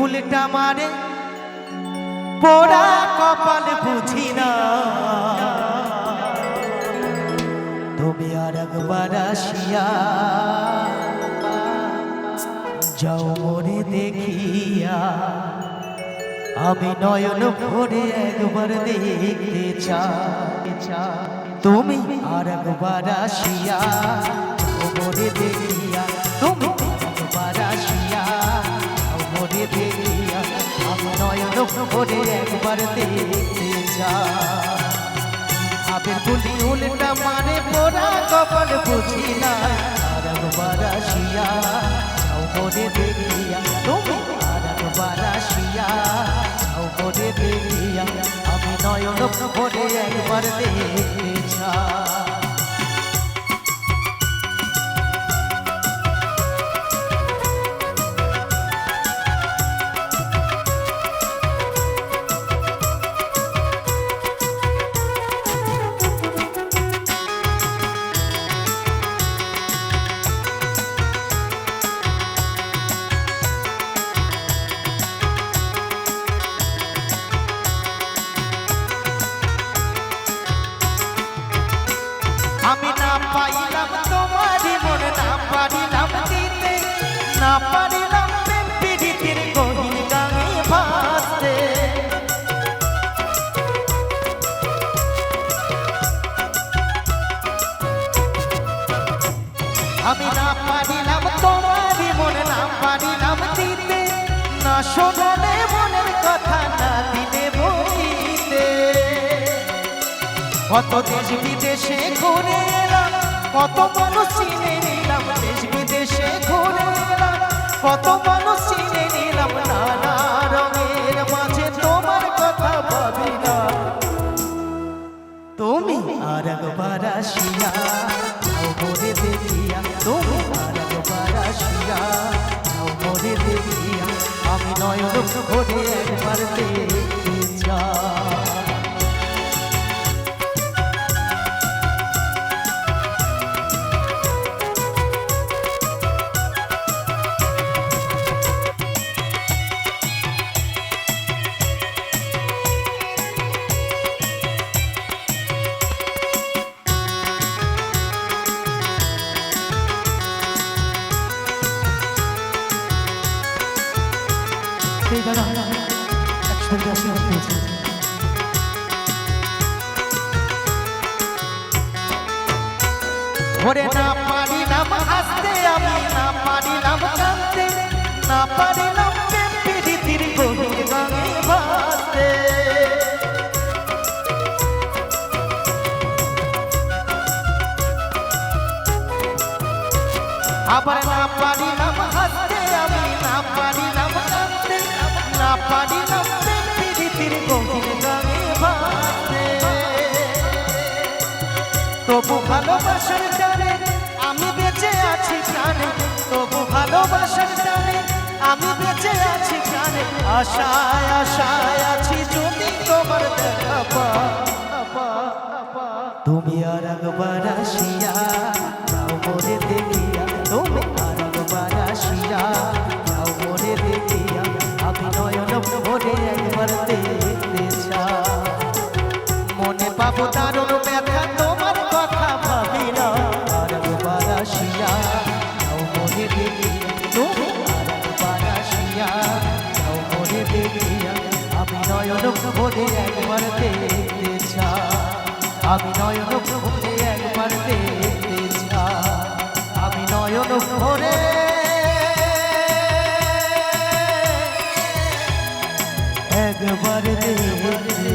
উল্টা মারে, পোড়া কপাল বুঝি না। তুমি আর একবার আসিয়া যাও মরে দেখিয়া, আমি নয়ন ভরে একবার দেখতে চা তুমি আর একবার আসিয়া ভরে একবার দেখতে চাই আবের বলি উল্টা মানে পোড়া, কপাল বুঝি না। আর একবার আসিয়া যাও মনে দেখিয়া, তুমি আর একবার আসিয়া যাও মনে দেখিয়া, আমি নয়ন ভরে একবার দেখতে চাই আমি না পাইলাম তোমারই মনে, না পারিলাম দিতে, না পারিলাম প্রেম গহীন গাঙে ভাসতে। আমি না পারিলাম তোমারই মনে, না পারিলাম দিতে, না শোনালে কত দেশ বিদেশে ঘুরে কত মানুষ চিনে নিলাম, দেশ বিদেশে ঘুরে কত মানুষ চিনে নিলাম, নানা রঙের মাঝে তোমার কথা ভাবি না তুমি আর একবার আসিয়া, যাও দেখিয়া, তুমি আর একবার আসিয়া মরে দেখিয়া, আমি নয়ন ভরে একবার দেখতে দাদা একশো বিরাশি হাত পেয়েছি না পারিলাম হাসতে, আমি না পারিলাম কাঁদতে, না পারিলাম প্রীতির গভীর গানে ভাসতে। আবার না পারিলাম তবু ভালোবাসার টানে আমি বেঁচে আছি প্রাণে। তবু ভালোবাসার টানে আমি বেঁচে আছি প্রাণে। আশায় আশায় আছি যদি তোমার। তুমি আর একবার আসিয়া তুমি আর একবার আসিয়া। ভরে একবার দেখতে চাই আমি নয়ন ভরে একবার দেখতে চাই আমি নয়ন ভরে একবার দেখতে